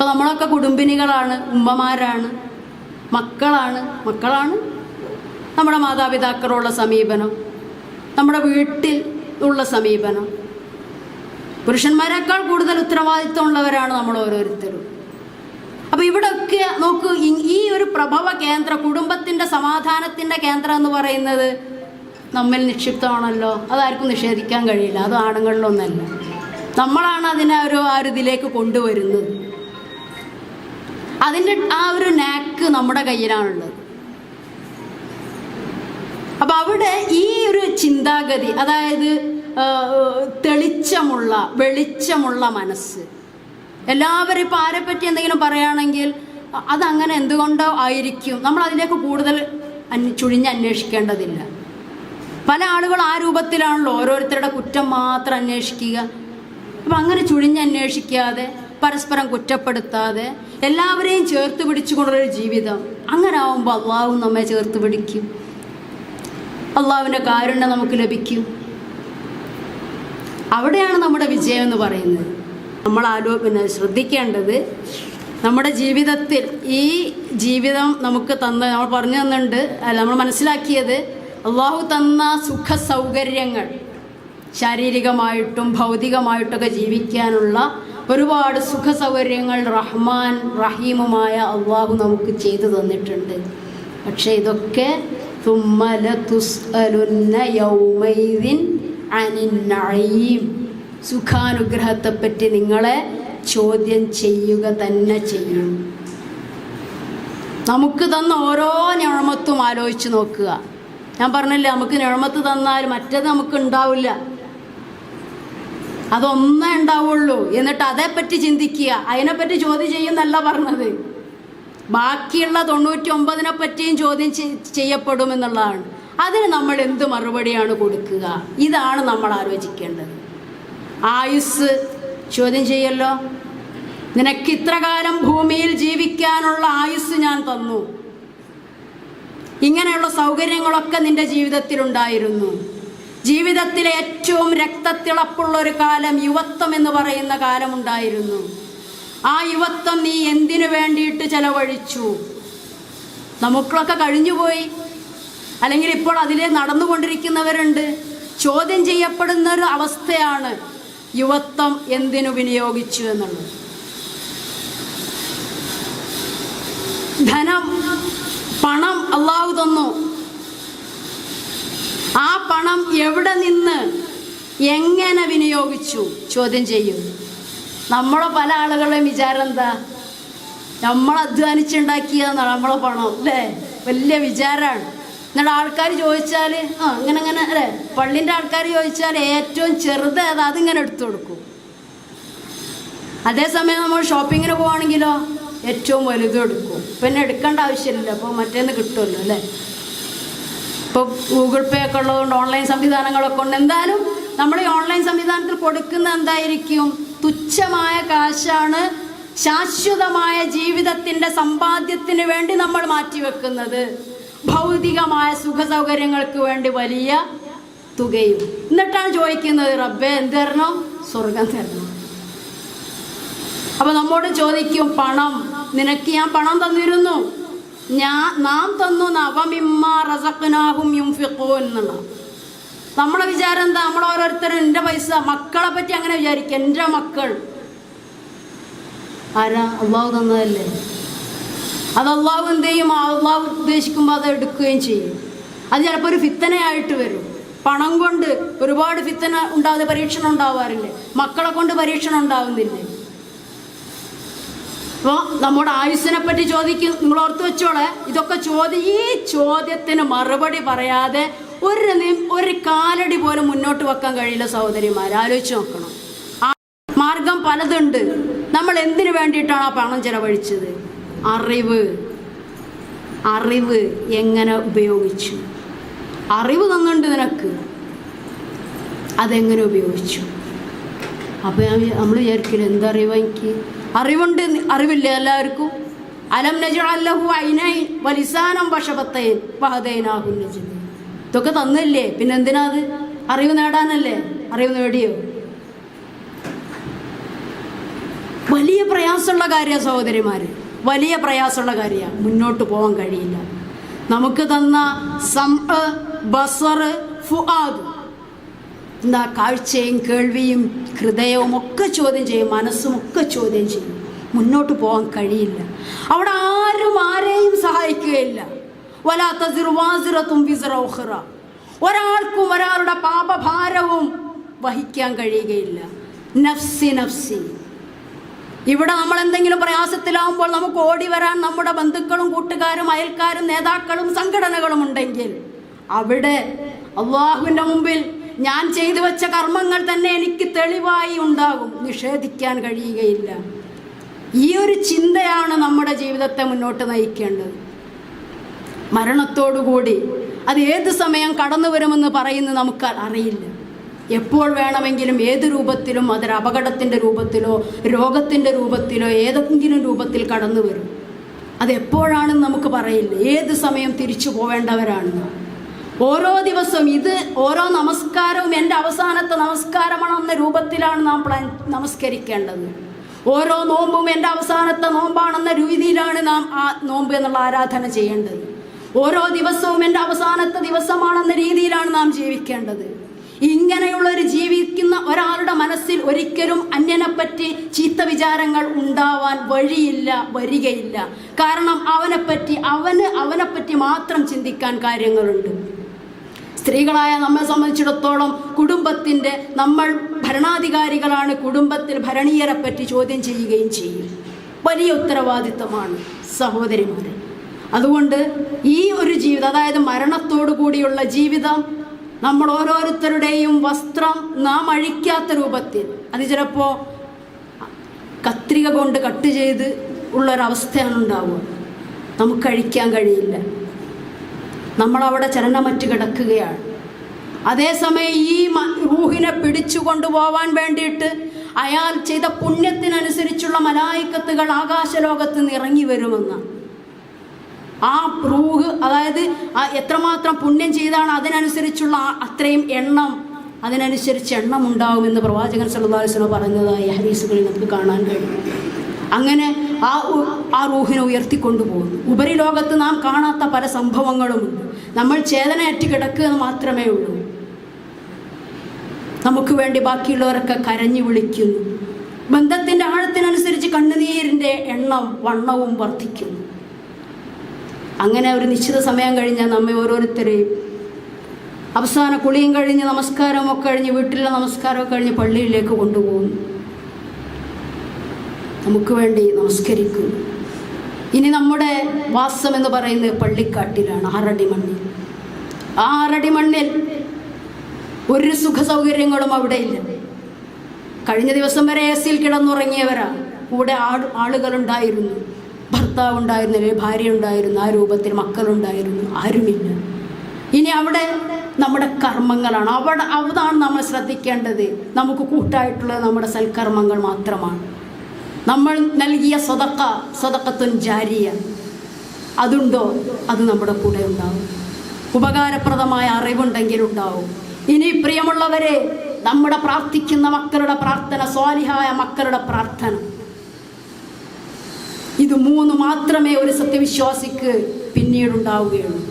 ഇപ്പൊ നമ്മളൊക്കെ കുടുംബിനികളാണ് ഉമ്മമാരാണ് മക്കളാണ്. മക്കളാണ് നമ്മുടെ മാതാപിതാക്കളുള്ള സമീപനം. നമ്മുടെ വീട്ടിൽ ഉള്ള സമീപനം. പുരുഷന്മാരെക്കാൾ കൂടുതൽ ഉത്തരവാദിത്വമുള്ളവരാണ് നമ്മൾ ഓരോരുത്തരും. അപ്പൊ ഇവിടെയൊക്കെ നോക്കൂ ഈ- ഒരു പ്രഭവ കേന്ദ്ര കുടുംബത്തിന്റെ സമാധാനത്തിന്റെ കേന്ദ്രം എന്ന് പറയുന്നത് നമ്മിൽ നിക്ഷിപ്തമാണല്ലോ. അതാർക്കും നിഷേധിക്കാൻ കഴിയില്ല. അത് ആണുങ്ങളിലൊന്നല്ല. നമ്മളാണ് അതിനെ ഒരു ആ ഒരു ഇതിലേക്ക് കൊണ്ടുവരുന്നത്. അതിന്റെ ആ ഒരു നാക്ക് നമ്മുടെ കയ്യിലാണുള്ളത്. അപ്പം അവിടെ ഈ ഒരു ചിന്താഗതി അതായത് തെളിച്ചമുള്ള വെളിച്ചമുള്ള മനസ്സ്. എല്ലാവരും ഇപ്പം ആരെപ്പറ്റി എന്തെങ്കിലും പറയുകയാണെങ്കിൽ അതങ്ങനെ എന്തുകൊണ്ടോ ആയിരിക്കും. നമ്മൾ അതിലേക്ക് കൂടുതൽ ചുഴിഞ്ഞ് അന്വേഷിക്കേണ്ടതില്ല പല ആളുകൾ ആ രൂപത്തിലാണല്ലോ ഓരോരുത്തരുടെ കുറ്റം മാത്രം അന്വേഷിക്കുക. അപ്പം അങ്ങനെ ചുഴിഞ്ഞ് അന്വേഷിക്കാതെ പരസ്പരം കുറ്റപ്പെടുത്താതെ എല്ലാവരെയും ചേർത്ത് പിടിച്ചുകൊണ്ടുള്ളൊരു ജീവിതം. അങ്ങനെ ആവുമ്പോൾ അള്ളാഹു നമ്മെ ചേർത്ത് പിടിക്കും. അള്ളാഹുവിന്റെ കാരുണ്യം നമുക്ക് ലഭിക്കും. അവിടെയാണ് നമ്മുടെ വിജയം എന്ന് പറയുന്നത്. നമ്മൾ ആലോ പിന്നെ ശ്രദ്ധിക്കേണ്ടത് നമ്മുടെ ജീവിതത്തിൽ ഈ ജീവിതം നമുക്ക് തന്ന നമ്മൾ പറഞ്ഞു തന്നിട്ടുണ്ട് അല്ല നമ്മൾ മനസ്സിലാക്കിയത് അള്ളാഹു തന്ന സുഖ സൗകര്യങ്ങൾ ശാരീരികമായിട്ടും ഭൗതികമായിട്ടൊക്കെ ജീവിക്കാനുള്ള ഒരുപാട് സുഖ സൗകര്യങ്ങൾ റഹ്മാൻ റഹീമുമായ അള്ളാഹു നമുക്ക് ചെയ്തു തന്നിട്ടുണ്ട്. പക്ഷേ ഇതൊക്കെ തുമ്മല തുസ്അലുന്ന യൗമൈദിൻ സുഖാനുഗ്രഹത്തെപ്പറ്റി നിങ്ങളെ ചോദ്യം ചെയ്യുക തന്നെ ചെയ്യും. നമുക്ക് തന്ന ഓരോ ഞഴമത്തും ആലോചിച്ച് നോക്കുക. ഞാൻ പറഞ്ഞില്ലേ നമുക്ക് ഞഴമത്ത് തന്നാൽ മറ്റേത് നമുക്ക് ഉണ്ടാവില്ല. അതൊന്നേ ഉണ്ടാവുള്ളൂ. എന്നിട്ട് അതേപ്പറ്റി ചിന്തിക്കുക. അതിനെപ്പറ്റി ചോദ്യം ചെയ്യുന്നല്ല പറഞ്ഞത്. ബാക്കിയുള്ള തൊണ്ണൂറ്റി ഒമ്പതിനെ പറ്റിയും ചോദ്യം ചെയ്യപ്പെടുമെന്നുള്ളതാണ് അതിന് നമ്മൾ എന്ത് മറുപടിയാണ് കൊടുക്കുക? ഇതാണ് നമ്മൾ ആലോചിക്കേണ്ടത്. ആയുസ് ചോദ്യം ചെയ്യല്ലോ? നിനക്ക് ഇത്ര കാലം ഭൂമിയിൽ ജീവിക്കാനുള്ള ആയുസ് ഞാൻ തന്നു. ഇങ്ങനെയുള്ള സൗകര്യങ്ങളൊക്കെ നിന്റെ ജീവിതത്തിൽ ഉണ്ടായിരുന്നു ജീവിതത്തിലെ ഏറ്റവും രക്തത്തിളപ്പുള്ള ഒരു കാലം യുവത്വം എന്ന് പറയുന്ന കാലമുണ്ടായിരുന്നു. ആ യുവത്വം നീ എന്തിനു വേണ്ടിയിട്ട് ചെലവഴിച്ചു? നമുക്കൊക്കെ കഴിഞ്ഞുപോയി. അല്ലെങ്കിൽ ഇപ്പോൾ അതിലെ നടന്നുകൊണ്ടിരിക്കുന്നവരുണ്ട്. ചോദ്യം ചെയ്യപ്പെടുന്ന ഒരു അവസ്ഥയാണ് യുവത്വം എന്തിനു വിനിയോഗിച്ചു എന്നുള്ളത്. ധനം പണം അള്ളാഹു തന്നു. ആ പണം എവിടെ നിന്ന് എങ്ങനെ വിനിയോഗിച്ചു? ചോദ്യം ചെയ്യും. നമ്മളെ പല ആളുകളുടെയും വിചാരം എന്താ? നമ്മൾ അധ്വാനിച്ചുണ്ടാക്കിയതാണ് നമ്മളെ പണം അല്ലേ? വലിയ വിചാരമാണ്. എന്നിട്ട് ആൾക്കാർ ചോദിച്ചാൽ ആ ഇങ്ങനെ ഇങ്ങനെ അല്ലേ? പള്ളിന്റെ ആൾക്കാർ ചോദിച്ചാൽ ഏറ്റവും ചെറുത് അത് അതിങ്ങനെ എടുത്തു കൊടുക്കും. അതേസമയം നമ്മൾ ഷോപ്പിങ്ങിന് പോവാണെങ്കിലോ ഏറ്റവും വലുതും എടുക്കും. പിന്നെ എടുക്കേണ്ട ആവശ്യമില്ലല്ലോ അപ്പോൾ മറ്റേന്ന് കിട്ടുമല്ലോ അല്ലേ? ഇപ്പോൾ ഗൂഗിൾ പേ ഒക്കെ ഉള്ളതുകൊണ്ട് ഓൺലൈൻ സംവിധാനങ്ങളൊക്കെ ഉണ്ട്. എന്തായാലും നമ്മൾ ഈ ഓൺലൈൻ സംവിധാനത്തിൽ കൊടുക്കുന്ന എന്തായിരിക്കും? തുച്ഛമായ കാശാണ് ശാശ്വതമായ ജീവിതത്തിന്റെ സമ്പാദ്യത്തിന് വേണ്ടി നമ്മൾ മാറ്റിവെക്കുന്നത്. ഭൗതികമായ സുഖ സൗകര്യങ്ങൾക്ക് വേണ്ടി വലിയ തുകയും. എന്നിട്ടാണ് ചോദിക്കുന്നത് റബ്ബെ എന്ത് തരണം? സ്വർഗം തരണം? അപ്പൊ നമ്മോട് ചോദിക്കും പണം നിനക്ക് ഞാൻ പണം തന്നിരുന്നു. ഞാൻ നാം തന്നു നവമിമ്മ റസഖ്നാഹും യുംഫിഖൂൻ എന്നുള്ള. നമ്മളെ വിചാരം എന്താ? നമ്മൾ ഓരോരുത്തരും എന്റെ പൈസ മക്കളെ പറ്റി അങ്ങനെ വിചാരിക്കുക എന്റെ മക്കൾ. ആരാ? അള്ളാഹു തന്നതല്ലേ? അത് അള്ളാഹു എന്ത് ചെയ്യും? അള്ളാഹു ഉദ്ദേശിക്കുമ്പോൾ അത് എടുക്കുകയും ചെയ്യും. അത് ചിലപ്പോൾ ഒരു ഫിത്തനയായിട്ട് വരും. പണം കൊണ്ട് ഒരുപാട് ഫിത്തന ഉണ്ടാവുന്ന പരീക്ഷണം ഉണ്ടാവാറില്ലേ? മക്കളെ കൊണ്ട് പരീക്ഷണം ഉണ്ടാവുന്നില്ലേ? അപ്പോൾ നമ്മുടെ ആയുസ്സിനെ പറ്റി ചോദിക്കും നിങ്ങൾ ഓർത്ത് വെച്ചോളെ. ഇതൊക്കെ ചോദ്യം ഈ ചോദ്യത്തിന് മറുപടി പറയാതെ ഒരു ഒരു കാലടി പോലും മുന്നോട്ട് വെക്കാൻ കഴിയില്ല സഹോദരിമാർ ആലോചിച്ച് നോക്കണം. ആ മാർഗം പലതുണ്ട്. നമ്മൾ എന്തിനു വേണ്ടിയിട്ടാണ് ആ പണം ചെലവഴിച്ചത്? അറിവ്. അറിവ് എങ്ങനെ ഉപയോഗിച്ചു? അറിവ് തന്നുണ്ട് നിനക്ക്. അതെങ്ങനെ ഉപയോഗിച്ചു? അപ്പോൾ നമ്മൾ വിചാരിക്കില്ല എന്തറിവാ എനിക്ക്? അറിവുണ്ട് അറിവില്ലേ എല്ലാവർക്കും. അലം നജഅല്ലഹു ഐനൈൻ വലിസാനം വശപത്തൈൻ വഹദൈനാഹു നജ്ദൈൻ ഇതൊക്കെ തന്നല്ലേ? പിന്നെ എന്തിനാ അത്? അറിവ് നേടാനല്ലേ? അറിവ് നേടിയോ? വലിയ പ്രയാസമുള്ള കാര്യമാണ് സഹോദരിമാർ വലിയ പ്രയാസമുള്ള കാര്യമാണ് മുന്നോട്ട് പോകാൻ കഴിയില്ല. നമുക്ക് തന്ന സം ബസർ ഫുആദ് എന്താ കാഴ്ചയും കേൾവിയും ഹൃദയവും ഒക്കെ ചോദ്യം ചെയ്യും മനസ്സും ഒക്കെ ചോദ്യം ചെയ്യും. മുന്നോട്ട് പോകാൻ കഴിയില്ല. അവിടെ ആരും ആരെയും സഹായിക്കുകയില്ല. വലാത്ത സിർവാസിറത്തും വിസറോഹറ ഒരാൾക്കും ഒരാളുടെ പാപഭാരവും വഹിക്കാൻ കഴിയുകയില്ല. നഫ്സി നഫ്സി. ഇവിടെ നമ്മൾ എന്തെങ്കിലും പ്രയാസത്തിലാവുമ്പോൾ നമുക്ക് ഓടി വരാൻ നമ്മുടെ ബന്ധുക്കളും കൂട്ടുകാരും അയൽക്കാരും നേതാക്കളും സംഘടനകളും ഉണ്ടെങ്കിൽ അവിടെ അള്ളാഹുവിന്റെ മുമ്പിൽ ഞാൻ ചെയ്തു വെച്ച കർമ്മങ്ങൾ തന്നെ എനിക്ക് തെളിവായി ഉണ്ടാകും. നിഷേധിക്കാൻ കഴിയുകയില്ല. ഈ ഒരു ചിന്തയാണ് നമ്മുടെ ജീവിതത്തെ മുന്നോട്ട് നയിക്കേണ്ടത്. മരണത്തോടുകൂടി അത് ഏത് സമയം കടന്നു വരുമെന്ന് പറയുന്നത് നമുക്ക് അറിയില്ല. എപ്പോൾ വേണമെങ്കിലും ഏത് രൂപത്തിലും അതൊരു അപകടത്തിന്റെ രൂപത്തിലോ രോഗത്തിന്റെ രൂപത്തിലോ ഏതെങ്കിലും രൂപത്തിൽ കടന്നു വരും. അതെപ്പോഴാണെന്ന് നമുക്ക് പറയില്ല. ഏത് സമയം തിരിച്ചു പോവേണ്ടവരാണെന്ന്. ഓരോ ദിവസവും ഇത് ഓരോ നമസ്കാരവും എന്റെ അവസാനത്തെ നമസ്കാരമാണെന്ന രൂപത്തിലാണ് നാം പ്ലാൻ നമസ്കരിക്കേണ്ടത്. ഓരോ നോമ്പും എന്റെ അവസാനത്തെ നോമ്പാണെന്ന രീതിയിലാണ് നാം ആ നോമ്പ് എന്നുള്ള ആരാധന ചെയ്യേണ്ടത്. ഓരോ ദിവസവും എന്റെ അവസാനത്തെ ദിവസമാണെന്ന രീതിയിലാണ് നാം ജീവിക്കേണ്ടത്. ഇങ്ങനെയുള്ള ഒരു ജീവിക്കുന്ന ഒരാളുടെ മനസ്സിൽ ഒരിക്കലും അന്യനെപ്പറ്റി ചീത്ത വിചാരങ്ങൾ ഉണ്ടാവാൻ വഴിയില്ല വരികയില്ല. കാരണം അവനെപ്പറ്റി അവന് അവനെപ്പറ്റി മാത്രം ചിന്തിക്കാൻ കാര്യങ്ങളുണ്ട്. സ്ത്രീകളായ നമ്മെ സംബന്ധിച്ചിടത്തോളം കുടുംബത്തിന്റെ നമ്മൾ ഭരണാധികാരികളാണ് കുടുംബത്തിൽ ഭരണീയരെ പറ്റി ചോദ്യം ചെയ്യുകയും ചെയ്യും. വലിയ ഉത്തരവാദിത്തമാണ് സഹോദരിമാരെ. അതുകൊണ്ട് ഈ ഒരു ജീവിതം അതായത് മരണത്തോടു കൂടിയുള്ള ജീവിതം നമ്മൾ ഓരോരുത്തരുടെയും വസ്ത്രം നാം അഴിക്കാത്ത രൂപത്തിൽ അത് ചിലപ്പോൾ കത്രിക കൊണ്ട് കട്ട് ചെയ്ത് ഉള്ളൊരവസ്ഥയാണ് ഉണ്ടാവുക. നമുക്ക് അഴിക്കാൻ കഴിയില്ല. നമ്മളവിടെ ചലനമറ്റ് കിടക്കുകയാണ്. അതേസമയം ഈ റൂഹിനെ പിടിച്ചു കൊണ്ടുപോവാൻ വേണ്ടിയിട്ട് അയാൾ ചെയ്ത പുണ്യത്തിനനുസരിച്ചുള്ള മലായിക്കത്തുകൾ ആകാശലോകത്ത് നിന്ന് ഇറങ്ങി വരുമെന്നാണ് ആ റൂഹ് അതായത് എത്രമാത്രം പുണ്യം ചെയ്താണ് അതിനനുസരിച്ചുള്ള അത്രയും എണ്ണം അതിനനുസരിച്ച് എണ്ണം ഉണ്ടാകുമെന്ന് പ്രവാചകൻ സല്ലല്ലാഹു അലൈഹി വസല്ലം പറഞ്ഞതായി ഹദീസുകളിൽ നമുക്ക് കാണാൻ കഴിയും. അങ്ങനെ ആ ആ റൂഹിനെ ഉയർത്തിക്കൊണ്ടുപോകുന്നു. ഉപരിലോകത്ത് നാം കാണാത്ത പല സംഭവങ്ങളുമുണ്ട്. നമ്മൾ ചേതനയറ്റ് കിടക്കുക എന്ന് മാത്രമേ ഉള്ളൂ. നമുക്ക് വേണ്ടി ബാക്കിയുള്ളവരൊക്കെ കരഞ്ഞു വിളിക്കുന്നു. ബന്ധത്തിന്റെ ആഴത്തിനനുസരിച്ച് കണ്ണുനീരിന്റെ എണ്ണം വണ്ണവും വർദ്ധിക്കുന്നു. അങ്ങനെ ഒരു നിശ്ചിത സമയം കഴിഞ്ഞാൽ നമ്മെ ഓരോരുത്തരെയും അവസാന കുളിയും കഴിഞ്ഞ് നമസ്കാരമൊക്കെ കഴിഞ്ഞ് വീട്ടിലെ നമസ്കാരമൊക്കെ കഴിഞ്ഞ് പള്ളിയിലേക്ക് കൊണ്ടുപോകുന്നു. നമുക്ക് വേണ്ടി നമസ്കരിക്കുന്നു. ഇനി നമ്മുടെ വാസം എന്ന് പറയുന്നത് പള്ളിക്കാട്ടിലാണ് ആറടി മണ്ണിൽ ആ ആറടി മണ്ണിൽ ഒരു സുഖ സൗകര്യങ്ങളും അവിടെ ഇല്ല. കഴിഞ്ഞ ദിവസം വരെ എ സിയിൽ കിടന്നുറങ്ങിയവരാ. കൂടെ ആട് ആളുകളുണ്ടായിരുന്നു. ഭർത്താവ് ഉണ്ടായിരുന്നു അല്ലെങ്കിൽ ഭാര്യ ഉണ്ടായിരുന്നു ആ രൂപത്തിൽ മക്കളുണ്ടായിരുന്നു ആരുമില്ല. ഇനി അവിടെ നമ്മുടെ കർമ്മങ്ങളാണ്. അവിടെ അതാണ് നമ്മൾ ശ്രദ്ധിക്കേണ്ടത്. നമുക്ക് കൂട്ടായിട്ടുള്ള നമ്മുടെ സൽക്കർമ്മങ്ങൾ മാത്രമാണ്. നമ്മൾ നൽകിയ സ്വതക്ക സ്വതക്കത്തുൻ ജാരിയ. അതുണ്ടോ? അത് നമ്മുടെ കൂടെ ഉണ്ടാവും. ഉപകാരപ്രദമായ അറിവുണ്ടെങ്കിൽ ഉണ്ടാവും. ഇനി പ്രിയമുള്ളവരെ നമ്മുടെ പ്രാർത്ഥിക്കുന്ന മക്കളുടെ പ്രാർത്ഥന സ്വാലിഹായ മക്കളുടെ പ്രാർത്ഥന. ഇത് മൂന്ന് മാത്രമേ ഒരു സത്യവിശ്വാസിക്ക് പിന്നീടുണ്ടാവുകയുള്ളൂ.